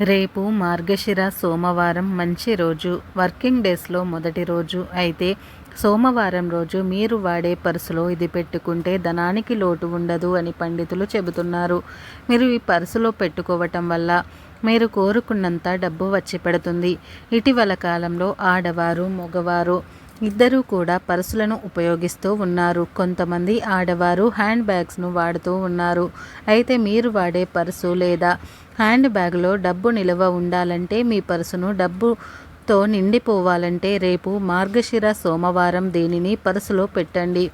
రేపు మార్గశిర సోమవారం మంచి రోజు. వర్కింగ్ డేస్లో మొదటి రోజు. అయితే సోమవారం రోజు మీరు వాడే పర్సులో ఇది పెట్టుకుంటే ధనానికి లోటు ఉండదు అని పండితులు చెబుతున్నారు. మీరు ఈ పర్సులో పెట్టుకోవటం వల్ల మీరు కోరుకున్నంత డబ్బు వచ్చి పెడుతుంది. ఇటీవల కాలంలో ఆడవారు మగవారు ఇద్దరూ కూడా పర్సులను ఉపయోగిస్తూ ఉన్నారు. కొంతమంది ఆడవారు హ్యాండ్ బ్యాగ్స్ను వాడుతూ ఉన్నారు. అయితే మీరు వాడే పర్సు లేదా హ్యాండ్ బ్యాగ్లో డబ్బు నిల్వ ఉండాలంటే మీ పర్సును డబ్బుతో నిండిపోవాలంటే రేపు మార్గశిర సోమవారం దీనిని పర్సులో పెట్టండి?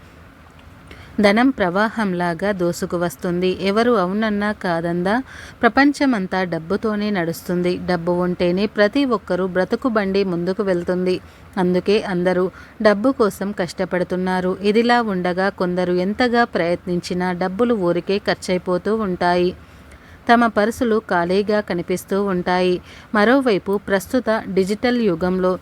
ధనం ప్రవాహంలాగా దోసుకు వస్తుంది. ఎవరు అవునన్నా కాదందా? ప్రపంచమంతా డబ్బుతోనే నడుస్తుంది. డబ్బు ఉంటేనే ప్రతి ఒక్కరూ బ్రతుకు బండి ముందుకు వెళ్తుంది. అందుకే అందరూ డబ్బు కోసం కష్టపడుతున్నారు. ఇదిలా ఉండగా కొందరు ఎంతగా ప్రయత్నించినా డబ్బులు ఊరికే ఖర్చయిపోతూ ఉంటాయి. తమ పర్సులు ఖాళీగా కనిపిస్తూ ఉంటాయి. మరోవైపు ప్రస్తుత డిజిటల్ యుగంలో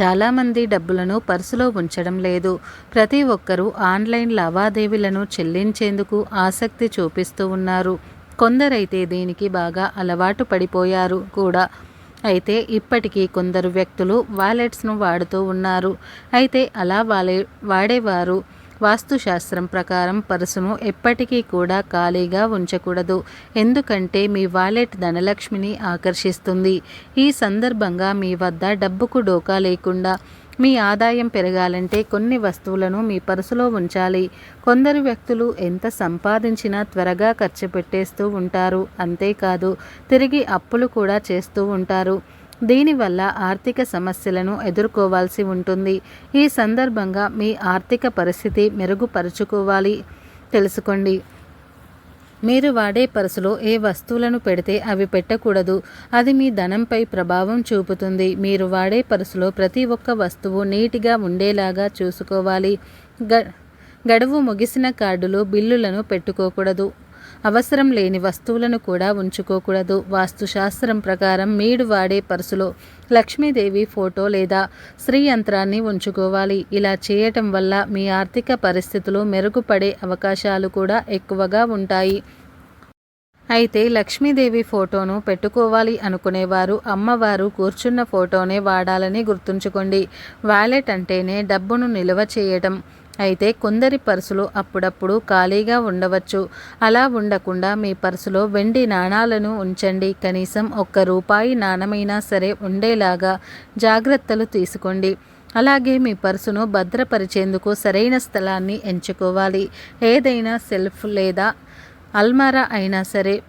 చాలామంది డబ్బులను పర్సులో ఉంచడం లేదు. ప్రతి ఒక్కరూ ఆన్లైన్ లావాదేవీలను చెల్లించేందుకు ఆసక్తి చూపిస్తూ ఉన్నారు. కొందరైతే దీనికి బాగా అలవాటు పడిపోయారు కూడా. అయితే ఇప్పటికీ కొందరు వ్యక్తులు వాలెట్స్ను వాడుతూ ఉన్నారు. అయితే అలా వాలే వాడేవారు వాస్తుశాస్త్రం ప్రకారం పర్సును ఎప్పటికీ కూడా ఖాళీగా ఉంచకూడదు. ఎందుకంటే మీ వాలెట్ ధనలక్ష్మిని ఆకర్షిస్తుంది. ఈ సందర్భంగా మీ వద్ద డబ్బుకు డోకా లేకుండా మీ ఆదాయం పెరగాలంటే కొన్ని వస్తువులను మీ పర్సులో ఉంచాలి. కొందరు వ్యక్తులు ఎంత సంపాదించినా త్వరగా ఖర్చు పెట్టేస్తూ ఉంటారు. అంతేకాదు తిరిగి అప్పులు కూడా చేస్తూ ఉంటారు. దీనివల్ల ఆర్థిక సమస్యలను ఎదుర్కోవాల్సి ఉంటుంది. ఈ సందర్భంగా మీ ఆర్థిక పరిస్థితి మెరుగుపరుచుకోవాలి. తెలుసుకోండి. మీరు వాడే పర్సులో ఏ వస్తువులను పెడితే అవి పెట్టకూడదు. అది మీ ధనంపై ప్రభావం చూపుతుంది. మీరు వాడే పర్సులో ప్రతి ఒక్క వస్తువు నీటిగా ఉండేలాగా చూసుకోవాలి. గ గడువు ముగిసిన కార్డులు బిల్లులను పెట్టుకోకూడదు. అవసరం లేని వస్తువులను కూడా ఉంచుకోకూడదు. వాస్తుశాస్త్రం ప్రకారం మీడు వాడే పర్సులో లక్ష్మీదేవి ఫోటో లేదా స్త్రీ యంత్రాన్ని ఉంచుకోవాలి. ఇలా చేయటం వల్ల మీ ఆర్థిక పరిస్థితులు మెరుగుపడే అవకాశాలు కూడా ఎక్కువగా ఉంటాయి. అయితే లక్ష్మీదేవి ఫోటోను పెట్టుకోవాలి అనుకునేవారు అమ్మవారు కూర్చున్న ఫోటోనే వాడాలని గుర్తుంచుకోండి. వాలెట్ అంటేనే డబ్బును నిల్వ చేయటం. అయితే కొందరి పర్సులు అప్పుడప్పుడు ఖాళీగా ఉండవచ్చు. అలా ఉండకుండా మీ పర్సులో వెండి నాణాలను ఉంచండి. కనీసం ఒక్క రూపాయి నాణమైనా సరే ఉండేలాగా జాగ్రత్తలు తీసుకోండి. అలాగే మీ పర్సును భద్రపరిచేందుకు సరైన స్థలాన్ని ఎంచుకోవాలి. ఏదైనా సెల్ఫ్ లేదా అల్మారా అయినా సరే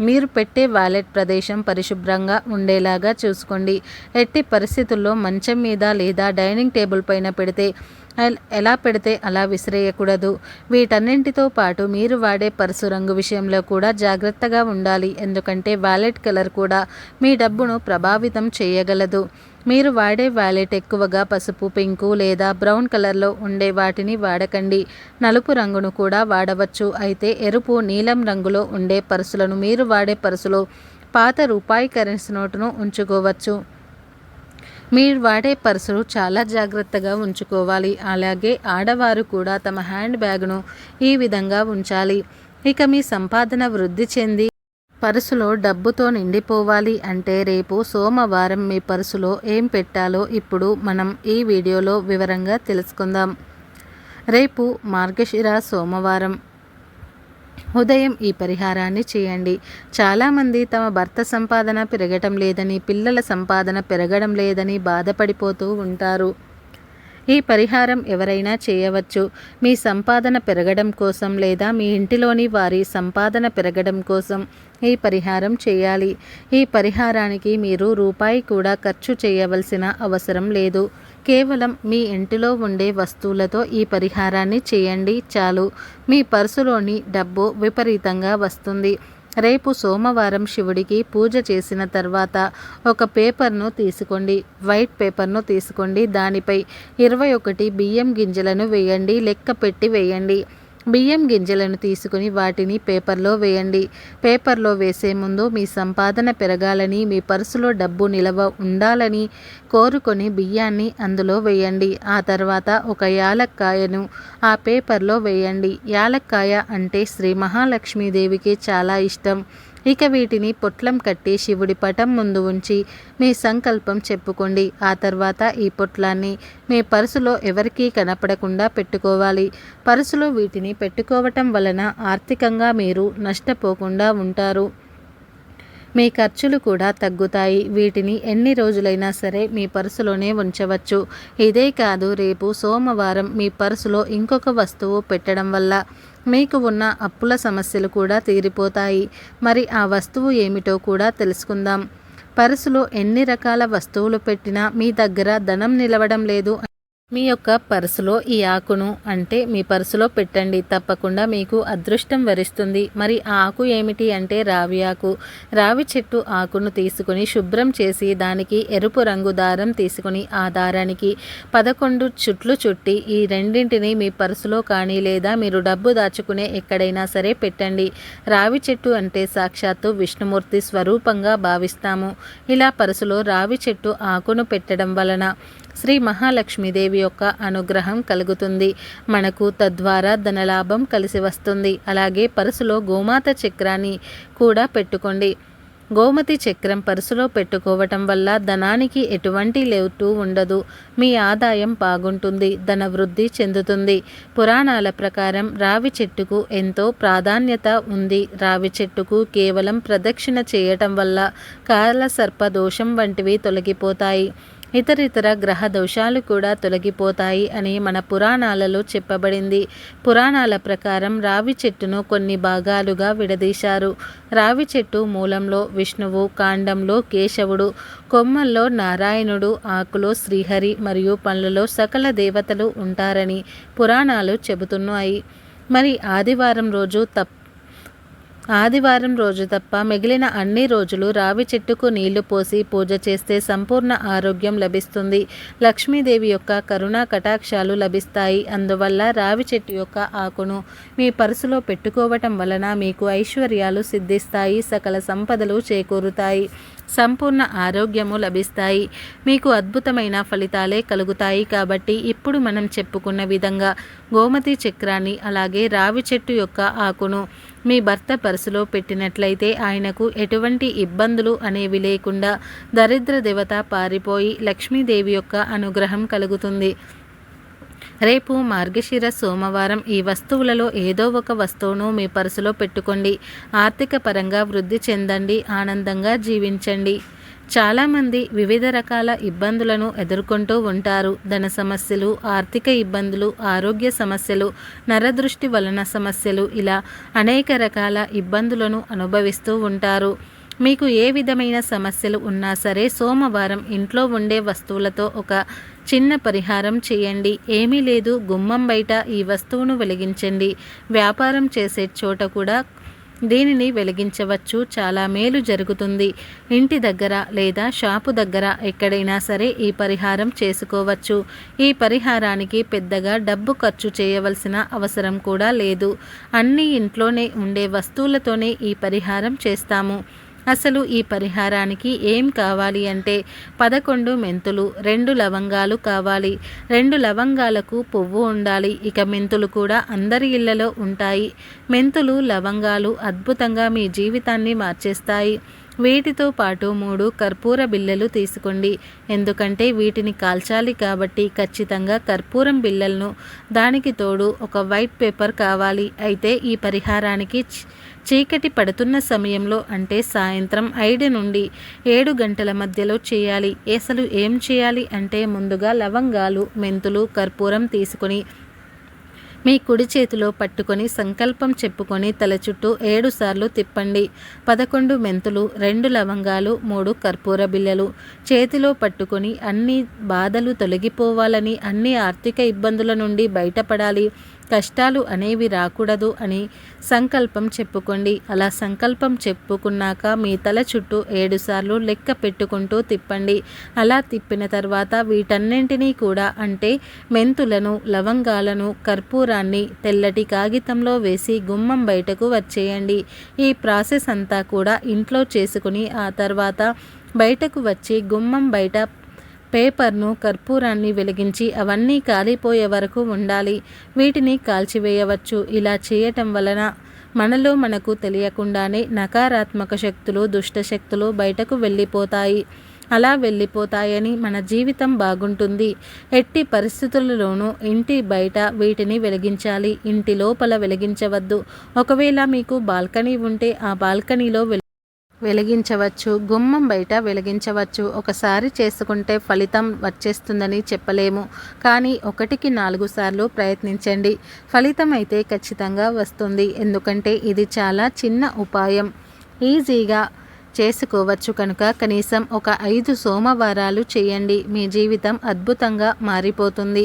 మీరు పెట్టే వాలెట్ ప్రదేశం పరిశుభ్రంగా ఉండేలాగా చూసుకోండి. ఎట్టి పరిస్థితుల్లో మంచం మీద లేదా డైనింగ్ టేబుల్ పైన పెడితే ఎలా పెడితే అలా విసిరేయకూడదు. వీటన్నింటితో పాటు మీరు వాడే పర్సు రంగు విషయంలో కూడా జాగ్రత్తగా ఉండాలి. ఎందుకంటే వాలెట్ కలర్ కూడా మీ డబ్బును ప్రభావితం చేయగలదు. మీరు వాడే వ్యాలెట్ ఎక్కువగా పసుపు పింకు లేదా బ్రౌన్ కలర్లో ఉండే వాటిని వాడకండి. నలుపు రంగును కూడా వాడవచ్చు. అయితే ఎరుపు నీలం రంగులో ఉండే పర్సులను మీరు వాడే పర్సులో పాత రూపాయి కరెన్సీ నోటును ఉంచుకోవచ్చు. మీరు వాడే పర్సులు చాలా జాగ్రత్తగా ఉంచుకోవాలి. అలాగే ఆడవారు కూడా తమ హ్యాండ్ బ్యాగ్ను ఈ విధంగా ఉంచాలి. ఇక మీ సంపాదన వృద్ధి చెంది పర్సులో డబ్బుతో నిండిపోవాలి అంటే రేపు సోమవారం మీ పర్సులో ఏం పెట్టాలో ఇప్పుడు మనం ఈ వీడియోలో వివరంగా తెలుసుకుందాం. రేపు మార్గశిర సోమవారం. ఉదయం ఈ పరిహారాన్ని చేయండి. చాలామంది తమ భర్త సంపాదన పెరగటం లేదని పిల్లల సంపాదన పెరగడం లేదని బాధపడిపోతూ ఉంటారు. ఈ పరిహారం ఎవరైనా చేయవచ్చు. మీ సంపాదన పెరగడం కోసం లేదా మీ ఇంటిలోని వారి సంపాదన పెరగడం కోసం ఈ పరిహారం చేయాలి. ఈ పరిహారానికి మీరు రూపాయి కూడా ఖర్చు చేయవలసిన అవసరం లేదు. కేవలం మీ ఇంటిలో ఉండే వస్తువులతో ఈ పరిహారాన్ని చేయండి చాలు. మీ పర్సులోని డబ్బు విపరీతంగా వస్తుంది. రేపు సోమవారం శివుడికి పూజ చేసిన తర్వాత ఒక పేపర్ను తీసుకోండి. వైట్ పేపర్ను తీసుకోండి. దానిపై ఇరవై ఒకటి బియ్యం గింజలను వేయండి. లెక్క పెట్టి వేయండి. బియ్యం గింజలను తీసుకుని వాటిని పేపర్లో వేయండి. పేపర్లో వేసే ముందు మీ సంపాదన పెరగాలని మీ పర్సులో డబ్బు నిలవ ఉండాలని కోరుకొని బియ్యాన్ని అందులో వేయండి. ఆ తర్వాత ఒక యాలక్కాయను ఆ పేపర్లో వేయండి. యాలక్కాయ అంటే శ్రీ మహాలక్ష్మీదేవికి చాలా ఇష్టం. ఇక వీటిని పొట్లం కట్టి శివుడి పటం ముందు ఉంచి మీ సంకల్పం చెప్పుకోండి. ఆ తర్వాత ఈ పొట్లాన్ని మీ పర్సులో ఎవరికీ కనపడకుండా పెట్టుకోవాలి. పర్సులో వీటిని పెట్టుకోవటం వలన ఆర్థికంగా మీరు నష్టపోకుండా ఉంటారు. మీ ఖర్చులు కూడా తగ్గుతాయి. వీటిని ఎన్ని రోజులైనా సరే మీ పర్సులోనే ఉంచవచ్చు. ఇదే కాదు రేపు సోమవారం మీ పర్సులో ఇంకొక వస్తువు పెట్టడం వల్ల మీకు ఉన్న అప్పుల సమస్యలు కూడా తీరిపోతాయి. మరి ఆ వస్తువు ఏమిటో కూడా తెలుసుకుందాం. పర్సులో ఎన్ని రకాల వస్తువులు పెట్టినా మీ దగ్గర ధనం నిలవడం లేదు మీ యొక్క పర్సులో ఈ ఆకును అంటే మీ పర్సులో పెట్టండి. తప్పకుండా మీకు అదృష్టం వరిస్తుంది. మరి ఆ ఆకు ఏమిటి అంటే రావి ఆకు. రావి చెట్టు ఆకును తీసుకుని శుభ్రం చేసి దానికి ఎరుపు రంగు దారం తీసుకుని ఆ దారానికి పదకొండు చుట్లు చుట్టి ఈ రెండింటిని మీ పర్సులో కానీ లేదా మీరు డబ్బు దాచుకునే ఎక్కడైనా సరే పెట్టండి. రావి చెట్టు అంటే సాక్షాత్తు విష్ణుమూర్తి స్వరూపంగా భావిస్తాము. ఇలా పర్సులో రావి చెట్టు ఆకును పెట్టడం వలన శ్రీ మహాలక్ష్మీదేవి యొక్క అనుగ్రహం కలుగుతుంది. మనకు తద్వారా ధనలాభం కలిసి వస్తుంది. అలాగే పరుసులో గోమాత చక్రాన్ని కూడా పెట్టుకోండి. గోమతి చక్రం పరుసులో పెట్టుకోవటం వల్ల ధనానికి ఎటువంటి లేటు ఉండదు. మీ ఆదాయం బాగుంటుంది. ధన వృద్ధి చెందుతుంది. పురాణాల ప్రకారం రావి చెట్టుకు ఎంతో ప్రాధాన్యత ఉంది. రావి చెట్టుకు కేవలం ప్రదక్షిణ చేయటం వల్ల కాల సర్పదోషం వంటివి తొలగిపోతాయి. ఇతరితర గ్రహ దోషాలు కూడా తొలగిపోతాయి అని మన పురాణాలలో చెప్పబడింది. పురాణాల ప్రకారం రావి చెట్టును కొన్ని భాగాలుగా విడదీశారు. రావి చెట్టు మూలంలో విష్ణువు కాండంలో కేశవుడు కొమ్మల్లో నారాయణుడు ఆకులో శ్రీహరి మరియు పండ్లలో సకల దేవతలు ఉంటారని పురాణాలు చెబుతున్నాయి. మరి ఆదివారం రోజు తప్ప ఆదివారం రోజు తప్ప మిగిలిన అన్ని రోజులు రావి చెట్టుకు నీళ్ళు పోసి పూజ చేస్తే సంపూర్ణ ఆరోగ్యం లభిస్తుంది. లక్ష్మీదేవి యొక్క కరుణా కటాక్షాలు లభిస్తాయి. అందువల్ల రావి చెట్టు యొక్క ఆకును మీ పర్సులో పెట్టుకోవటం వలన మీకు ఐశ్వర్యాలు సిద్ధిస్తాయి. సకల సంపదలు చేకూరుతాయి. సంపూర్ణ ఆరోగ్యము లభిస్తాయి. మీకు అద్భుతమైన ఫలితాలే కలుగుతాయి కాబట్టి ఇప్పుడు మనం చెప్పుకున్న విధంగా గోమతి చక్రాన్ని అలాగే రావి చెట్టు యొక్క ఆకును మీ భర్త పర్సులో పెట్టినట్లయితే ఆయనకు ఎటువంటి ఇబ్బందులు అనేవి లేకుండా దరిద్ర దేవత పారిపోయి లక్ష్మీదేవి యొక్క అనుగ్రహం కలుగుతుంది. రేపు మార్గశిర సోమవారం ఈ వస్తువులలో ఏదో ఒక వస్తువును మీ పర్సులో పెట్టుకోండి. ఆర్థిక పరంగా వృద్ధి చెందండి ఆనందంగా జీవించండి. చాలామంది వివిధ రకాల ఇబ్బందులను ఎదుర్కొంటూ ఉంటారు. ధన సమస్యలు ఆర్థిక ఇబ్బందులు ఆరోగ్య సమస్యలు నరదృష్టి వలన సమస్యలు ఇలా అనేక రకాల ఇబ్బందులను అనుభవిస్తూ ఉంటారు. మీకు ఏ విధమైన సమస్యలు ఉన్నా సరే సోమవారం ఇంట్లో ఉండే వస్తువులతో ఒక చిన్న పరిహారం చేయండి. ఏమీ లేదు గుమ్మం బయట ఈ వస్తువును వెలిగించండి. వ్యాపారం చేసే చోట కూడా దీనిని వెలిగించవచ్చు. చాలా మేలు జరుగుతుంది. ఇంటి దగ్గర లేదా షాపు దగ్గర ఎక్కడైనా సరే ఈ పరిహారం చేసుకోవచ్చు. ఈ పరిహారానికి పెద్దగా డబ్బు ఖర్చు చేయవలసిన అవసరం కూడా లేదు. అన్ని ఇంట్లోనే ఉండే వస్తువులతోనే ఈ పరిహారం చేస్తాము. అసలు ఈ పరిహారానికి ఏం కావాలి అంటే పదకొండు మెంతులు రెండు లవంగాలు కావాలి. రెండు లవంగాలకు పువ్వు ఉండాలి. ఇక మెంతులు కూడా అందరి ఇళ్ళలో ఉంటాయి. మెంతులు లవంగాలు అద్భుతంగా మీ జీవితాన్ని మార్చేస్తాయి. వీటితో పాటు మూడు కర్పూర బిళ్ళలు తీసుకోండి. ఎందుకంటే వీటిని కాల్చాలి కాబట్టి ఖచ్చితంగా కర్పూరం బిళ్ళలను దానికి తోడు ఒక వైట్ పేపర్ కావాలి. అయితే ఈ పరిహారానికి చీకటి పడుతున్న సమయంలో అంటే సాయంత్రం ఐదు నుండి ఏడు గంటల మధ్యలో చేయాలి. అసలు ఏం చేయాలి అంటే ముందుగా లవంగాలు మెంతులు కర్పూరం తీసుకొని మీ కుడి చేతిలో పట్టుకొని సంకల్పం చెప్పుకొని తల చుట్టూ ఏడు సార్లు తిప్పండి. పదకొండు మెంతులు రెండు లవంగాలు మూడు కర్పూర బిళ్ళలు. చేతిలో పట్టుకొని అన్ని బాధలు తొలగిపోవాలని అన్ని ఆర్థిక ఇబ్బందుల నుండి బయటపడాలి. కష్టాలు అనేవి రాకూడదు అని సంకల్పం చెప్పుకోండి. అలా సంకల్పం చెప్పుకున్నాక మీ తల చుట్టూ ఏడుసార్లు లెక్క పెట్టుకుంటూ తిప్పండి. అలా తిప్పిన తర్వాత వీటన్నింటినీ కూడా అంటే మెంతులను లవంగాలను కర్పూరాన్ని తెల్లటి కాగితంలో వేసి గుమ్మం బయటకు వచ్చేయండి. ఈ ప్రాసెస్ అంతా కూడా ఇంట్లో చేసుకుని ఆ తర్వాత బయటకు వచ్చి గుమ్మం బయట పేపర్ను కర్పూరాన్ని వెలిగించి అవన్నీ కాలిపోయే వరకు ఉండాలి. వీటిని కాల్చివేయవచ్చు. ఇలా చేయటం వలన మనలో మనకు తెలియకుండానే నకారాత్మక శక్తులు దుష్ట శక్తులు బయటకు వెళ్ళిపోతాయి. అలా వెళ్ళిపోతాయని మన జీవితం బాగుంటుంది. ఎట్టి పరిస్థితులలోనూ ఇంటి బయట వీటిని వెలిగించాలి. ఇంటి లోపల వెలిగించవద్దు. ఒకవేళ మీకు బాల్కనీ ఉంటే ఆ బాల్కనీలో వెలి వెలిగించవచ్చు గుమ్మం బయట వెలిగించవచ్చు. ఒకసారి చేసుకుంటే ఫలితం వచ్చేస్తుందని చెప్పలేము. కానీ ఒకటికి నాలుగు సార్లు ప్రయత్నించండి. ఫలితం అయితే ఖచ్చితంగా వస్తుంది. ఎందుకంటే ఇది చాలా చిన్న ఉపాయం. ఈజీగా చేసుకోవచ్చు కనుక కనీసం ఒక ఐదు సోమవారాలు చేయండి. మీ జీవితం అద్భుతంగా మారిపోతుంది.